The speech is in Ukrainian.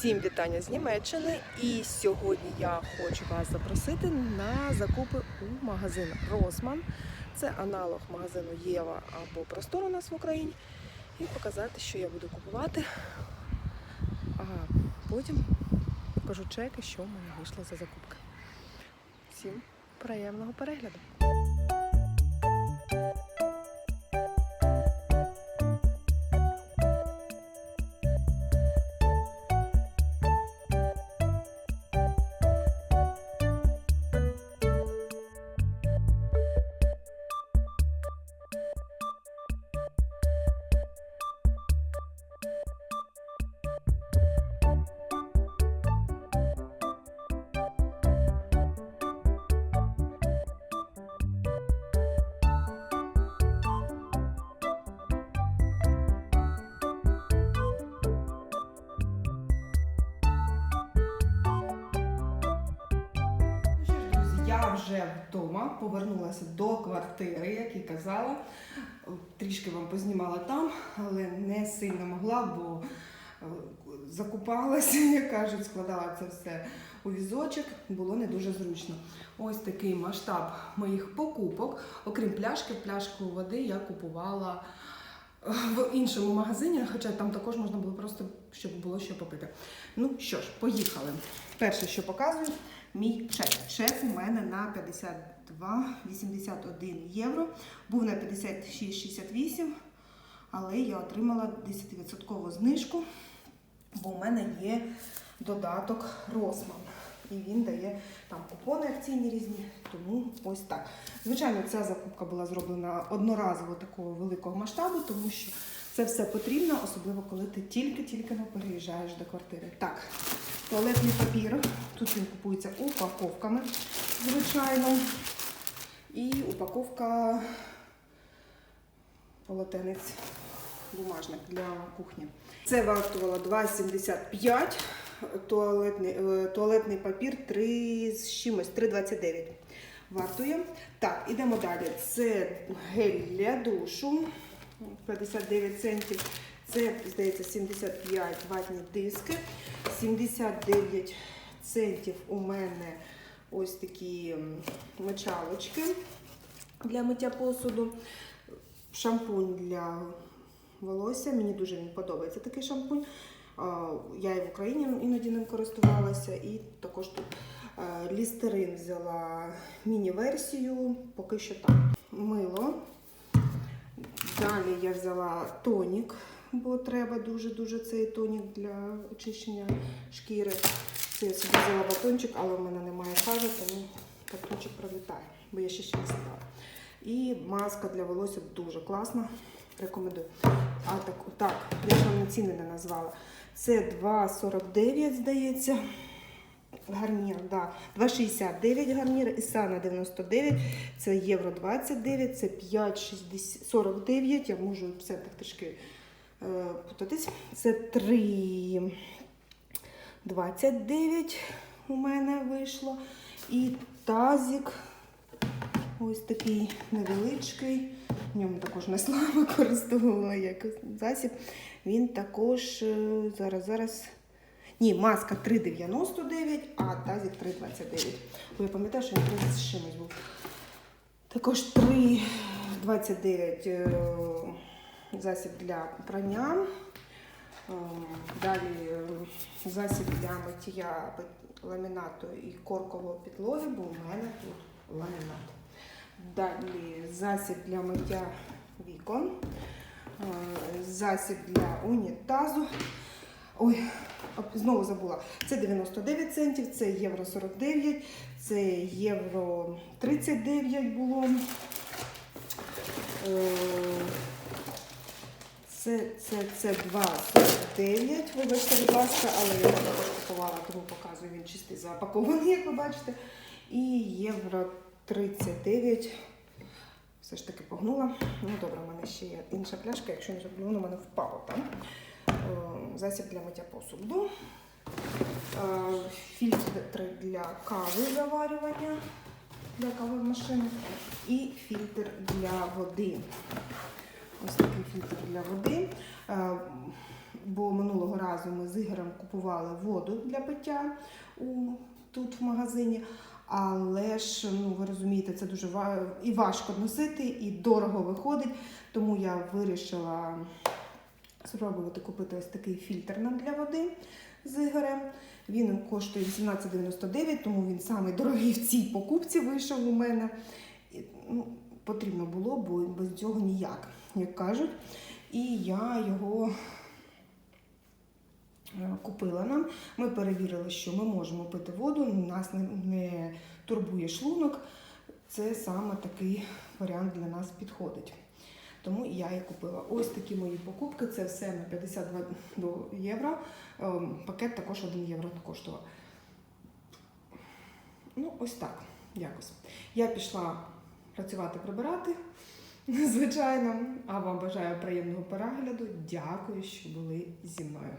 Всім вітання з Німеччини. І сьогодні я хочу вас запросити на закупи у магазин Росман. Це аналог магазину Єва або Простор у нас в Україні. І показати, що я буду купувати. А потім покажу чеки, що в мене вийшло за закупки. Всім приємного перегляду! Вже вдома повернулася до квартири, як і казала. Трішки вам познімала там, але не сильно могла, бо е, закупалася, як кажуть, складала це все у візочок, було не дуже зручно. Ось такий масштаб моїх покупок. Окрім пляшки, пляшку води я купувала е, в іншому магазині, хоча там також можна було просто, щоб було що попити. Ну що ж, поїхали. Перше, що показую, мій чек. Чек у мене на 52,81 євро. Був на 56,68, але я отримала 10% знижку, бо у мене є додаток Росман. І він дає там купони акційні різні, тому ось так. Звичайно, ця закупка була зроблена одноразово такого великого масштабу, тому що це все потрібно, особливо коли ти тільки-тільки переїжджаєш до квартири. Так, туалетний папір. Тут він купується упаковками, звичайно. І упаковка полотенець бумажник для кухні. Це вартувало 2,75. Туалетний, е, туалетний папір 3 з чимось, 3,29 вартує. Так, ідемо далі. Це гель для душу 59 центів. Це, здається, 75 ватні диски. 79 центів у мене ось такі мочалочки для миття посуду. Шампунь для волосся. Мені дуже подобається такий шампунь. Я і в Україні іноді ним користувалася, і також тут лістерин взяла міні-версію, поки що так. Мило. Далі я взяла тонік, бо треба дуже-дуже цей тонік для очищення шкіри. Це я собі взяла батончик, але в мене немає кави, тому батончик пролітає, бо я ще ще не сідала. І маска для волосся дуже класна. Рекомендую. А так, так, я ж вам ціни не назвала. Це 2,49, здається. Гарнір, да. 2,69 гарнір, Ісана 99, це євро 29, це 5,49, я можу все так трішки путатись. Це 3,29 у мене вийшло. І тазик ось такий невеличкий. В ньому також несла використовувала як засіб. Він також е, зараз, зараз. Ні, маска 3,99, а тазик 3,29. Бо я пам'ятаю, що він 3 з чимось був. Також 3,29 е, засіб для прання. Е, Далі е, засіб для миття ламінату і коркової підлоги, бо у мене тут ламінат. Далі засіб для миття вікон, е, засіб для унітазу. Ой, знову забула. Це 99 центів, це євро 49, це євро 39 було. Це, це, це 2,49, вибачте, будь ласка, але я також купувала, тому показую він чистий запакований, як ви бачите. І євро 39. Все ж таки погнула. Ну добре, у мене ще є інша пляшка, якщо не воно в мене впало там. Засіб для миття посуду. Е, Фільтр для кави заварювання для кави в машині. І фільтр для води. Ось такий фільтр для води. Е, бо минулого разу ми з Ігорем купували воду для пиття у, тут в магазині. Але ж, ну ви розумієте, це дуже і важко носити, і дорого виходить. Тому я вирішила спробувати купити ось такий фільтр для води з Ігорем. Він коштує 18,99, тому він самий дорогий в цій покупці вийшов у мене. І, потрібно було, бо без цього ніяк, як кажуть. І я його е, купила нам. Ми перевірили, що ми можемо пити воду, нас не, турбує шлунок. Це саме такий варіант для нас підходить. Тому я її купила. Ось такі мої покупки. Це все на 52 євро. Ем, Пакет також 1 євро коштував. Ну, ось так, якось. Я пішла працювати, прибирати, звичайно. А вам бажаю приємного перегляду. Дякую, що були зі мною.